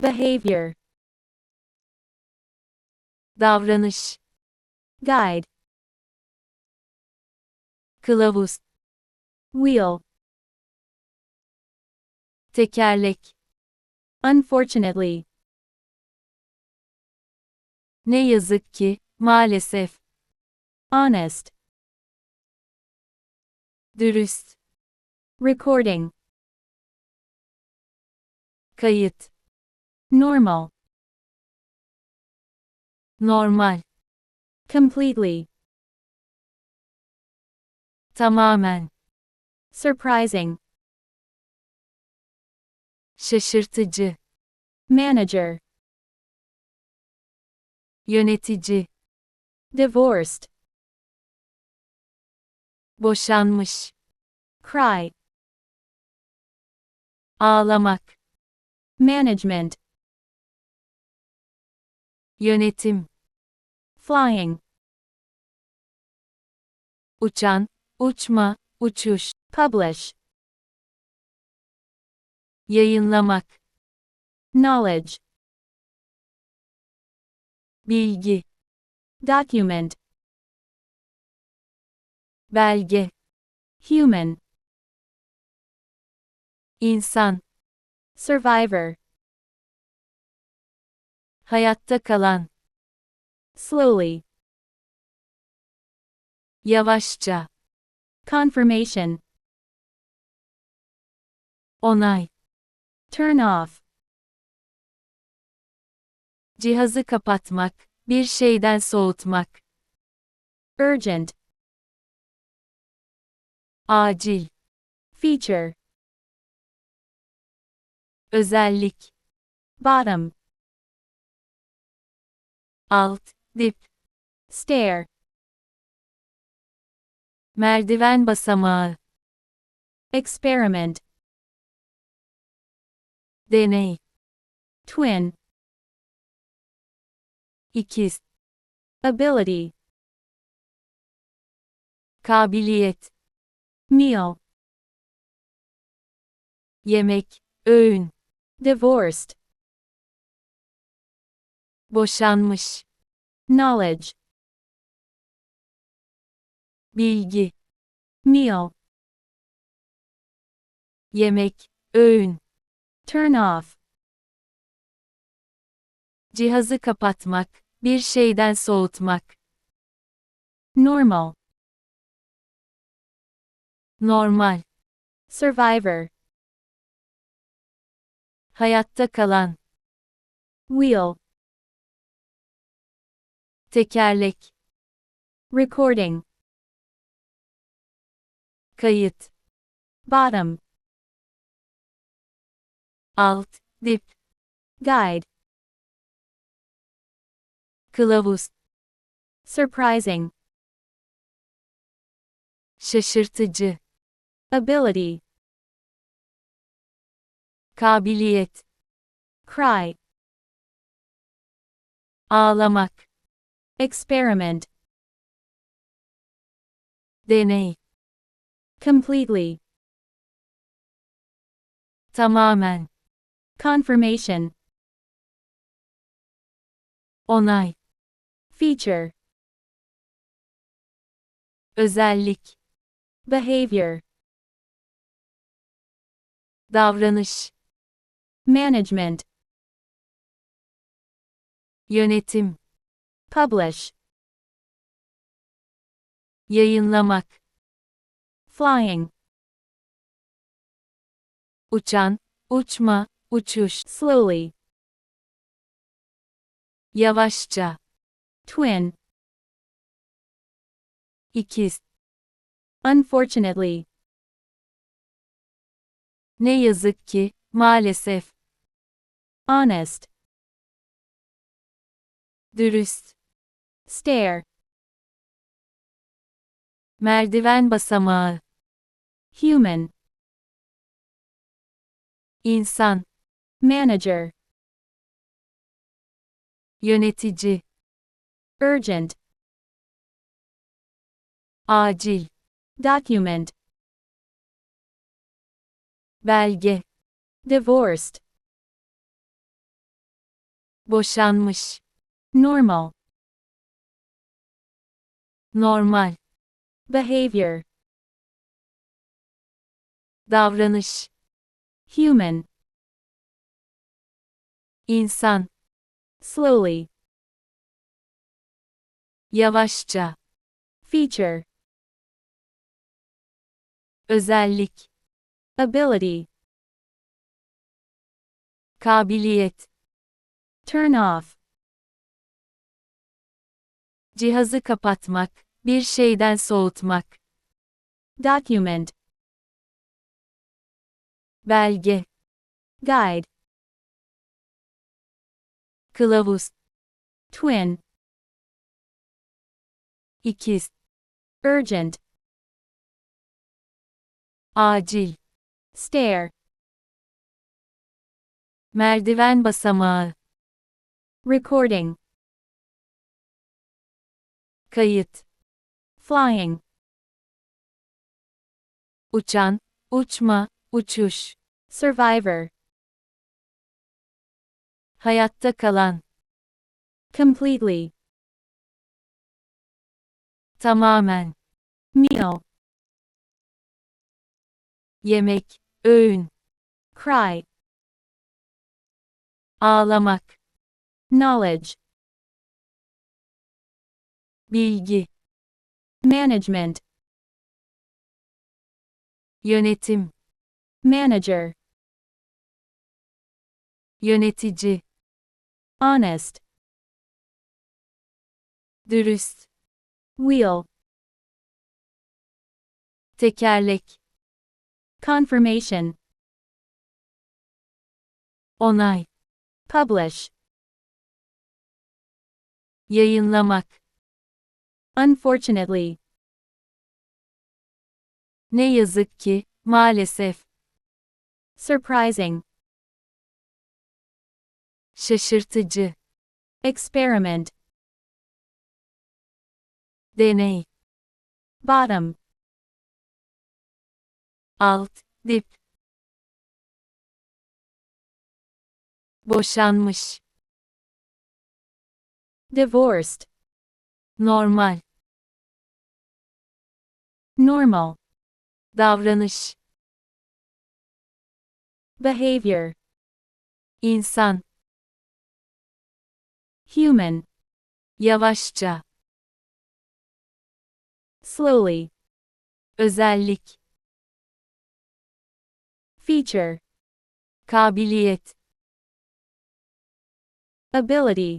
behavior, davranış, guide, kılavuz, wheel, tekerlek, unfortunately, ne yazık ki, maalesef, honest, dürüst, recording, kayıt, normal, normal, completely, tamamen, surprising, şaşırtıcı, manager, yönetici, divorced, boşanmış, cry, ağlamak, management, yönetim, flying, uçan, uçma, uçuş, publish, yayınlamak, knowledge, bilgi, document, belge, human, insan, survivor, hayatta kalan, slowly, yavaşça, confirmation, onay, turn off, cihazı kapatmak, bir şeyden soğutmak, urgent, acil, feature, özellik, bottom, alt, dip, stair, merdiven basamağı, experiment, deney, twin, ikiz, ability, kabiliyet, meal, yemek, öğün, divorced, boşanmış, knowledge, bilgi, meal, yemek, öğün, turn off, cihazı kapatmak, bir şeyden soğutmak, normal, normal, survivor, hayatta kalan, wheel, tekerlek, recording, kayıt, bottom, alt, dip, guide, kılavuz, surprising, şaşırtıcı, ability, kabiliyet, cry, ağlamak, experiment, deney, completely, tamamen, confirmation, onay, feature, özellik, behavior, davranış, management, yönetim, publish, yayınlamak, flying, uçan, uçma, uçuş, slowly, yavaşça, twin, ikiz, unfortunately, ne yazık ki, maalesef, honest, dürüst, stare, merdiven basamağı, human, insan, manager, yönetici, urgent, acil, document, belge, divorced, boşanmış, Normal. Normal, Behavior. davranış, Human. insan, Slowly. yavaşça, Feature. özellik, Ability. kabiliyet, Turn off. Cihazı kapatmak, bir şeyden soğutmak, Document. belge, Guide. kılavuz, Twin. ikiz, Urgent. acil, Stair. merdiven basamağı, Recording. Kayıt, Flying. uçan, uçma, uçuş, Survivor. hayatta kalan, Completely. tamamen, Meal. yemek, öğün, Cry. ağlamak, Knowledge. Bilgi, Management. yönetim, Manager. yönetici, Honest. dürüst, Wheel. tekerlek, Confirmation. onay, Publish. yayınlamak, Unfortunately. ne yazık ki, maalesef, Surprising. şaşırtıcı, Experiment. deney, Bottom. alt, dip, boşanmış, Divorced. Normal, Normal. davranış, Behavior. insan, Human. yavaşça, Slowly. özellik, Feature. kabiliyet, Ability.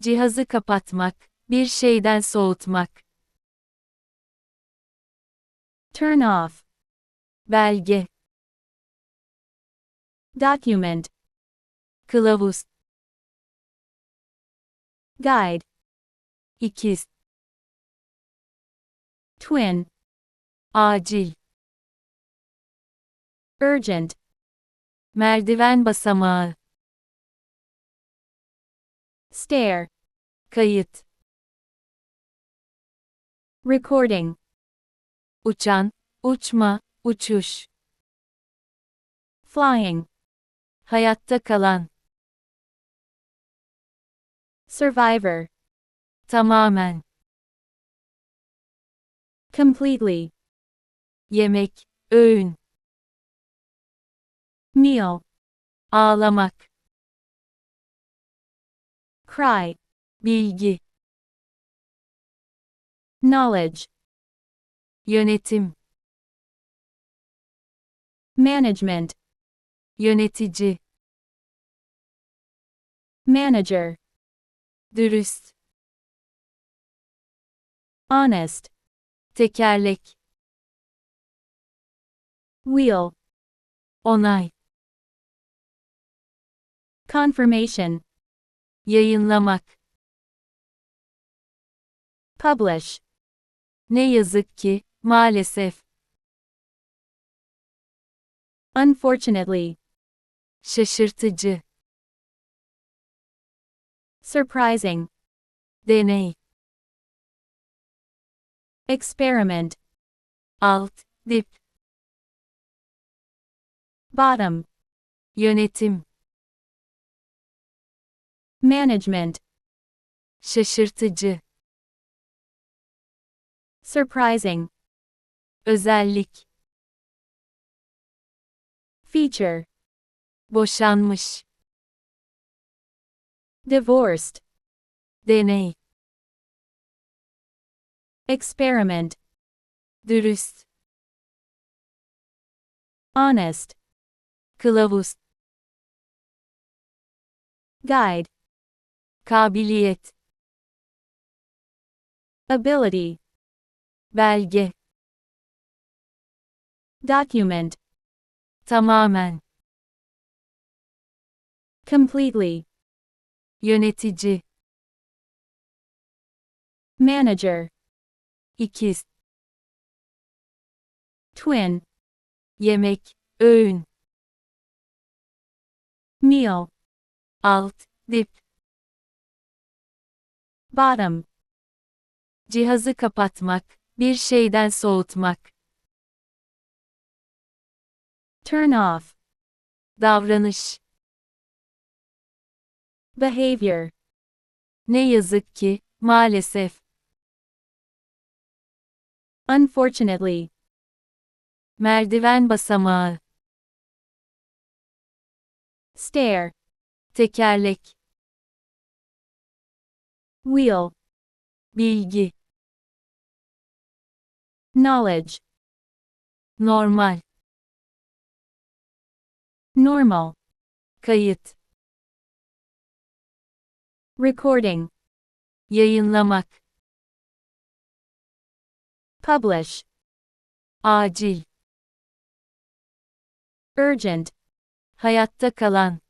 cihazı kapatmak, bir şeyden soğutmak, Turn off. belge, Document. kılavuz, Guide. ikiz, Twin. acil, Urgent. merdiven basamağı, Stair. kayıt, Recording. uçan, uçma, uçuş, Flying. hayatta kalan, Survivor. tamamen, Completely. yemek, öğün, Meal. ağlamak, Cry. bilgi, Knowledge. yönetim, Management. yönetici, Manager. dürüst, Honest. tekerlek, Wheel. onay, Confirmation. yayınlamak, Publish. Ne yazık ki, maalesef, Unfortunately. şaşırtıcı, Surprising. deney, Experiment. alt, dip, Bottom. yönetim, Management. Şaşırtıcı. Surprising. Özellik. Feature. Boşanmış. Divorced. Deney. Experiment. Dürüst. Honest. Kılavuz. Guide. Kabiliyet. Ability. Belge. Document. Tamamen. Completely. Yönetici. Manager. İkiz. Twin. Yemek. Öğün. Meal. Alt. Dip. Bottom. Cihazı kapatmak. Bir şeyden soğutmak. Turn off. Davranış. Behavior. Ne yazık ki, maalesef. Unfortunately. Merdiven basamağı. Stair. Tekerlek. Wheel. Bilgi. Knowledge. Normal. Normal. Kayıt. Recording. Yayınlamak. Publish. Acil. Urgent. Hayatta kalan.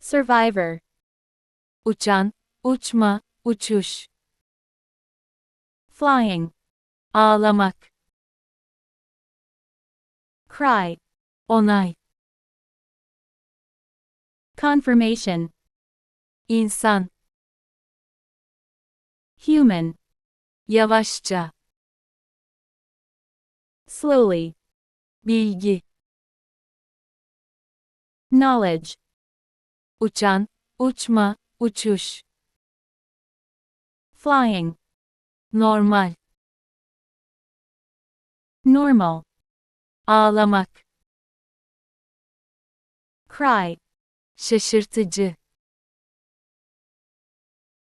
Survivor. Uçan. Uçma. Uçuş. Flying. Ağlamak. Cry. Onay. Confirmation. İnsan. Human. Yavaşça. Slowly. Bilgi. Knowledge. Uçan. Uçma. Uçuş. Flying. Normal. Normal. Ağlamak. Cry. Şaşırtıcı.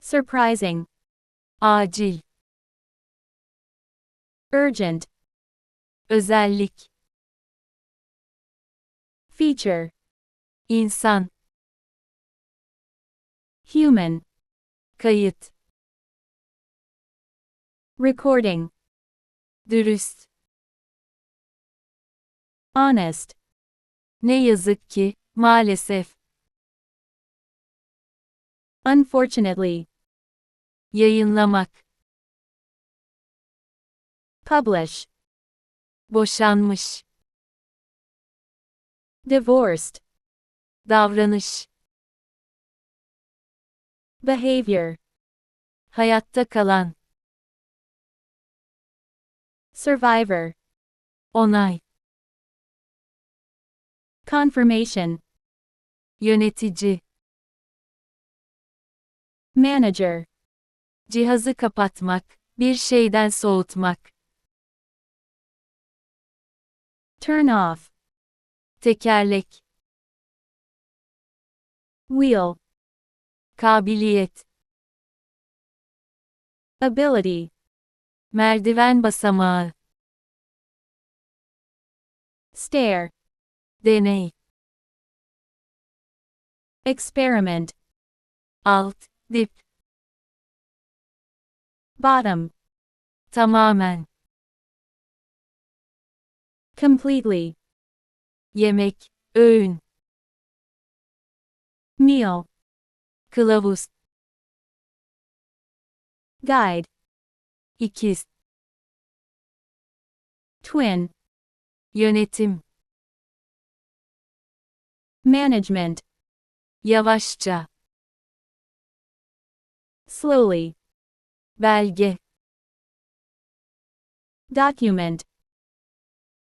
Surprising. Acil. Urgent. Özellik. Feature. İnsan. Human. Kayıt. Recording. Dürüst. Honest. Ne yazık ki, maalesef. Unfortunately. Yayınlamak. Publish. Boşanmış. Divorced. Davranış. Behavior. Hayatta kalan. Survivor. Onay. Confirmation. Yönetici. Manager. Cihazı kapatmak. Bir şeyden soğutmak. Turn off. Tekerlek. Wheel. Kabiliyet. Ability. Merdiven basamağı. Stair. Deney. Experiment. Alt. Dip. Bottom. Tamamen. Completely. Yemek. Öğün. Meal. Kılavuz. Guide. İkiz. Twin. Yönetim. Management. Yavaşça. Slowly. Belge. Document.